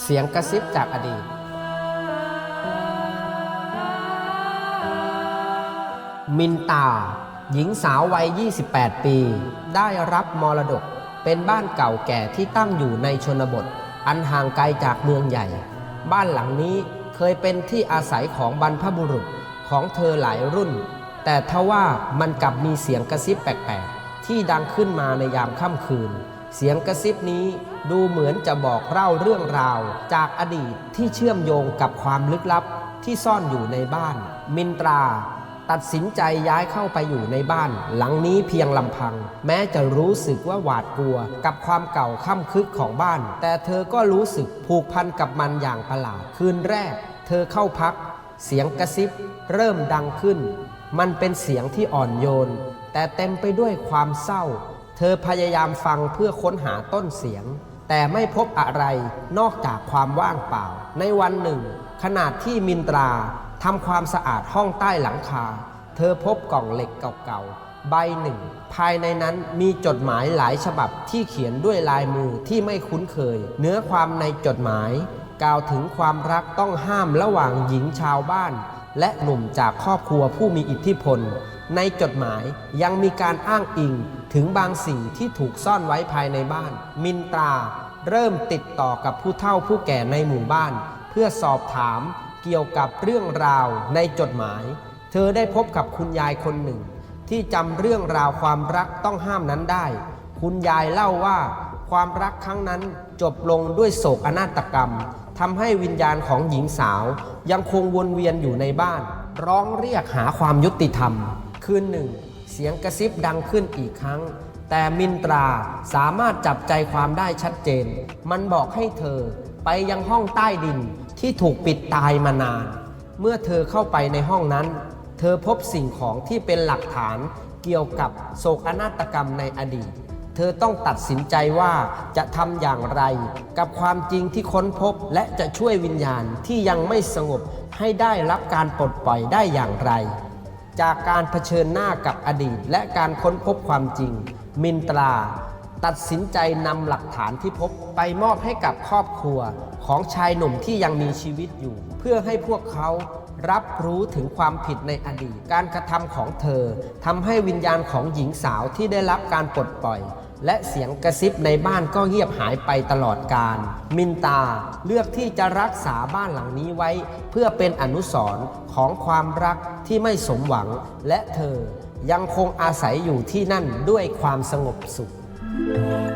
เสียงกระซิบจากอดีต มินตา หญิงสาววัย 28 ปี ได้รับมรดก เป็นบ้านเก่าแก่ที่ตั้งอยู่ในชนบท อันห่างไกลจากเมืองใหญ่ บ้านหลังนี้เคยเป็นที่อาศัยของบรรพบุรุษของเธอหลายรุ่น แต่ทว่ามันกลับมีเสียงกระซิบแปลกๆ ที่ดังขึ้นมาในยามค่ำคืน เสียงกระซิบนี้ดูเหมือนจะบอกเล่าเรื่องราว จากอดีตที่เชื่อมโยงกับความลึกลับที่ซ่อนอยู่ในบ้าน มินตราตัดสินใจย้ายเข้าไปอยู่ในบ้าน หลังนี้เพียงลำพัง แม้จะรู้สึกว่าหวาดกลัว กับความเก่าค่ำคึกของบ้าน แต่เธอก็รู้สึกผูกพันกับมันอย่างประหลาดคืนแรก เธอเข้าพัก เสียงกระซิบ เริ่มดังขึ้น มันเป็นเสียงที่อ่อนโยน แต่เต็มไปด้วยความเศร้า เธอพยายามฟังเพื่อค้นหาต้นเสียง แต่ไม่พบอะไรนอกจากความว่างเปล่า ในวันหนึ่งขณะที่มินตราทำความสะอาดห้องใต้หลังคา เธอพบกล่องเหล็กเก่าๆ ใบหนึ่ง ภายในนั้นมีจดหมายหลายฉบับที่เขียนด้วยลายมือที่ไม่คุ้นเคย เนื้อความในจดหมาย กล่าวถึงความรักต้องห้ามระหว่างหญิงชาวบ้าน และหนุ่มจากครอบครัวผู้มีอิทธิพล ในจดหมายยังมีการอ้างอิงถึงบางสิ่งที่ถูกซ่อนไว้ภายในบ้าน มินตราเริ่มติดต่อกับผู้เฒ่าผู้แก่ในหมู่บ้าน เพื่อสอบถามเกี่ยวกับเรื่องราวในจดหมาย เธอได้พบกับคุณยายคนหนึ่ง ที่จำเรื่องราวความรักต้องห้ามนั้นได้ คุณยายเล่าว่า ความรักครั้งนั้นจบลงด้วยโศกอนาฏกรรมทำให้วิญญาณของหญิงสาวยังคงวนเวียนอยู่ในบ้าน ร้องเรียกหาความยุติธรรม คืนหนึ่ง เสียงกระซิบดังขึ้นอีกครั้ง แต่มินตราสามารถจับใจความได้ชัดเจน มันบอกให้เธอไปยังห้องใต้ดินที่ถูกปิดตายมานาน เมื่อเธอเข้าไปในห้องนั้น เธอพบสิ่งของที่เป็นหลักฐานเกี่ยวกับโศกนาฏกรรมในอดีต เธอต้องตัดสินใจว่าจะทำอย่างไร กับความจริงที่ค้นพบและจะช่วยวิญญาณที่ยังไม่สงบให้ได้รับการปลดปล่อยได้อย่างไร จากการเผชิญหน้ากับอดีต และการค้นพบความจริง มินตรา ตัดสินใจนำหลักฐานที่พบไปมอบให้กับครอบครัวของชายหนุ่มที่ยังมีชีวิตอยู่ เพื่อให้พวกเขา รับรู้ถึงความผิดในอดีต การกระทำของเธอทำให้วิญญาณของหญิงสาวที่ได้รับการปลดปล่อย และเสียงกระซิบในบ้านก็เงียบหายไปตลอดกาลมินตาเลือกที่จะรักษาบ้านหลังนี้ไว้ เพื่อเป็นอนุสรณ์ของความรักที่ไม่สมหวัง และเธอยังคงอาศัยอยู่ที่นั่นด้วยความสงบสุข「